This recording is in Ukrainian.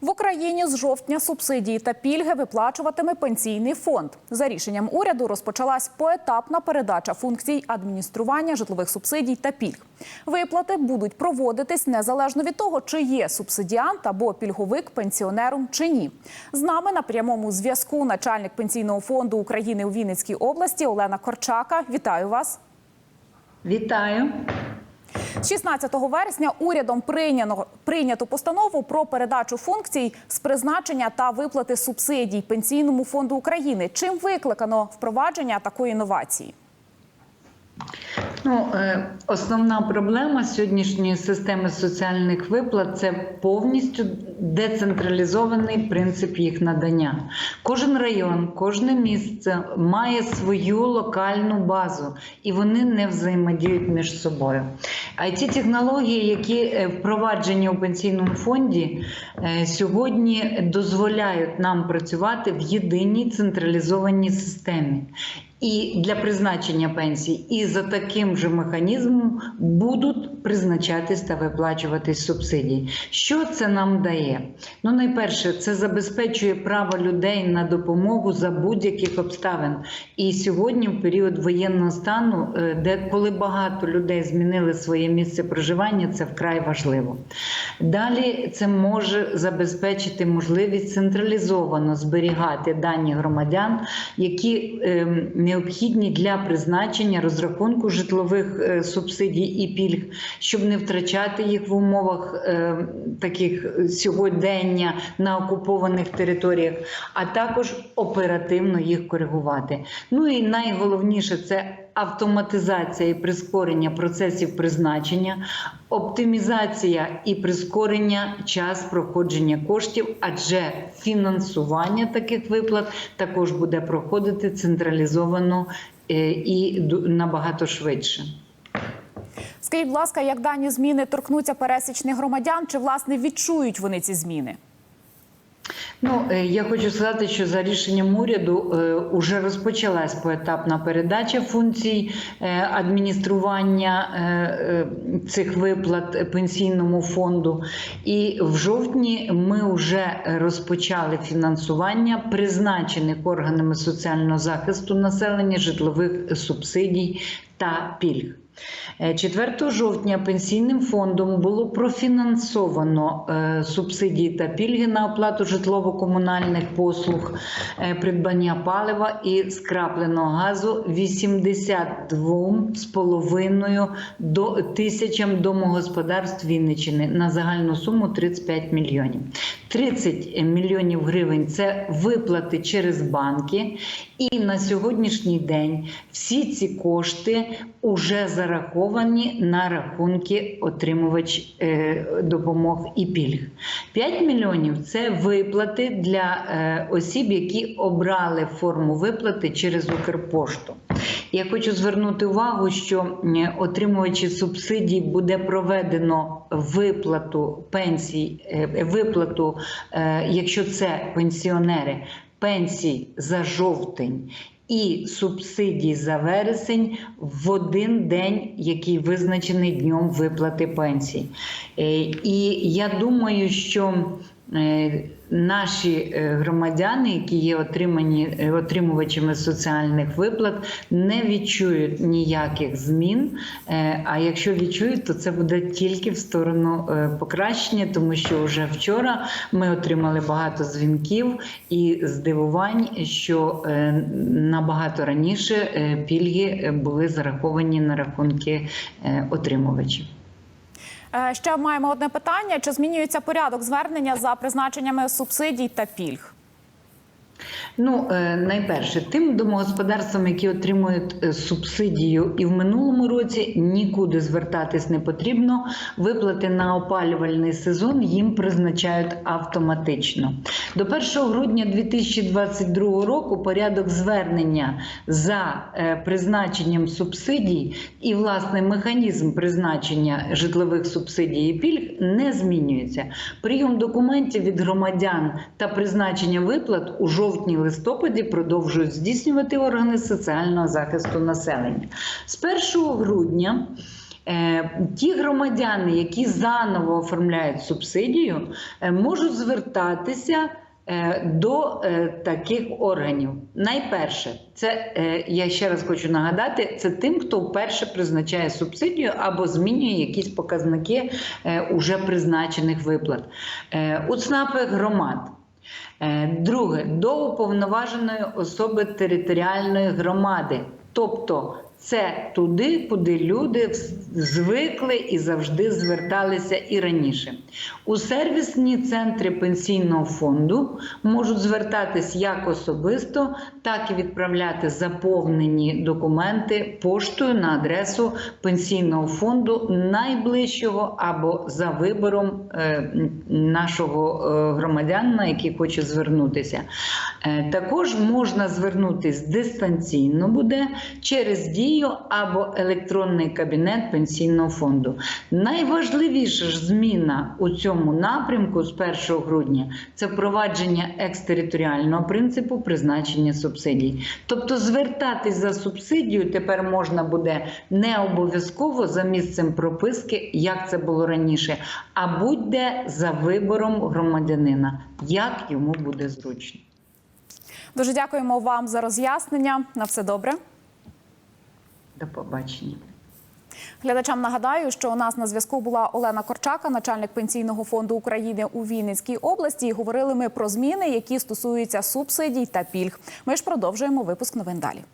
В Україні з жовтня субсидії та пільги виплачуватиме пенсійний фонд. За рішенням уряду розпочалась поетапна передача функцій адміністрування житлових субсидій та пільг. Виплати будуть проводитись незалежно від того, чи є субсидіант або пільговик пенсіонером чи ні. З нами на прямому зв'язку начальник пенсійного фонду України у Вінницькій області Олена Корчака. Вітаю вас. Вітаю. З 16 вересня урядом прийнято, прийнято постанову про передачу функцій з призначення та виплати субсидій Пенсійному фонду України. Чим викликано впровадження такої інновації? Ну, е, основна проблема сьогоднішньої системи соціальних виплат це повністю децентралізований принцип їх надання. Кожен район, кожне місце має свою локальну базу, і вони не взаємодіють між собою. А ті технології, які е, впроваджені у пенсійному фонді, е, сьогодні дозволяють нам працювати в єдиній централізованій системі. І для призначення пенсій, і за таким же механізмом будуть призначатись та виплачуватись субсидії. Що це нам дає? Ну, найперше, це забезпечує право людей на допомогу за будь-яких обставин. І сьогодні, в період воєнного стану, е, де коли багато людей змінили своє місце проживання, це вкрай важливо. Далі це може забезпечити можливість централізовано зберігати дані громадян, які ем, необхідні для призначення розрахунку житлових е, субсидій і пільг, щоб не втрачати їх в умовах е, таких сьогодення на окупованих територіях, а також оперативно їх коригувати. Ну і найголовніше це автоматизація і прискорення процесів призначення, оптимізація і прискорення час проходження коштів, адже фінансування таких виплат також буде проходити централізовано е, і набагато швидше. Скажіть, будь ласка, як дані зміни торкнуться пересічних громадян, чи власне відчують вони ці зміни? Ну, е, я хочу сказати, що за рішенням уряду вже розпочалась поетапна передача функцій е, адміністрування е, е, цих виплат пенсійному фонду. І в жовтні ми вже розпочали фінансування призначених органами соціального захисту населення житлових субсидій та пільг. Е, 4 жовтня пенсійним фондом було профінансовано е, субсидії та пільги на оплату житлово-комунальних послуг, е, придбання палива і скрапленого газу 82,5 до тисячам домогосподарств Вінниччини на загальну суму 35 мільйонів. 30 мільйонів гривень це виплати через банки. І на сьогоднішній день всі ці кошти вже зараховані на рахунки отримувач е, допомог і пільг. 5 мільйонів це виплати для е, осіб, які обрали форму виплати через Укрпошту. Я хочу звернути увагу, що отримувачі субсидій буде проведено виплату пенсій, е, виплату, якщо це пенсіонери, пенсій за жовтень. І субсидій за вересень в один день, який визначений днем виплати пенсій. Е, І я думаю, що наші е, громадяни, які є отримані е, отримувачами соціальних виплат, не відчують ніяких змін. Е, А якщо відчують, то це буде тільки в сторону е, покращення, тому що вже вчора ми отримали багато дзвінків і здивувань, що е, набагато раніше е, пільги е, були зараховані на рахунки е, отримувачів. Е, Ще маємо одне питання: чи змінюється порядок звернення за призначеннями субсидій та пільг? Ну, е, найперше, тим домогосподарствам, які отримують е, субсидію, і в минулому році нікуди звертатись не потрібно. Виплати на опалювальний сезон їм призначають автоматично. До 1 грудня 2022 року порядок звернення за е, призначенням субсидій і власне механізм призначення житлових субсидій і пільг не змінюється. Прийом документів від громадян та призначення виплат у жовтні-листопаді продовжують здійснювати органи соціального захисту населення. З 1 грудня Е, Ті громадяни, які заново оформляють субсидію, е, можуть звертатися е, до таких органів. Найперше, це я ще раз хочу нагадати, це тим, хто вперше призначає субсидію або змінює якісь показники уже призначених виплат. У ЦНАПи громад. Е, Друге, до уповноваженої особи територіальної громади. Тобто це туди, куди люди звикли і завжди зверталися і раніше. У сервісні центри пенсійного фонду можуть звертатись як особисто, так і відправляти заповнені документи поштою на адресу пенсійного фонду найближчого або за вибором е, нашого е, громадянина, який хоче звернутися. Е, Також можна звернутись дистанційно буде через дію або електронний кабінет пенсійного фонду. Найважливіша ж зміна у цьому напрямку з 1 грудня це впровадження екстериторіального принципу призначення субсидій. Тобто звертатись за субсидію тепер можна буде не обов'язково за місцем прописки, як це було раніше, а будь-де за вибором громадянина, як йому буде зручно. Дуже дякуємо вам за роз'яснення. На все добре. До побачення. Глядачам нагадаю, що у нас на зв'язку була Олена Корчака, начальник пенсійного фонду України у Вінницькій області. І говорили ми про зміни, які стосуються субсидій та пільг. Ми ж продовжуємо випуск новин далі.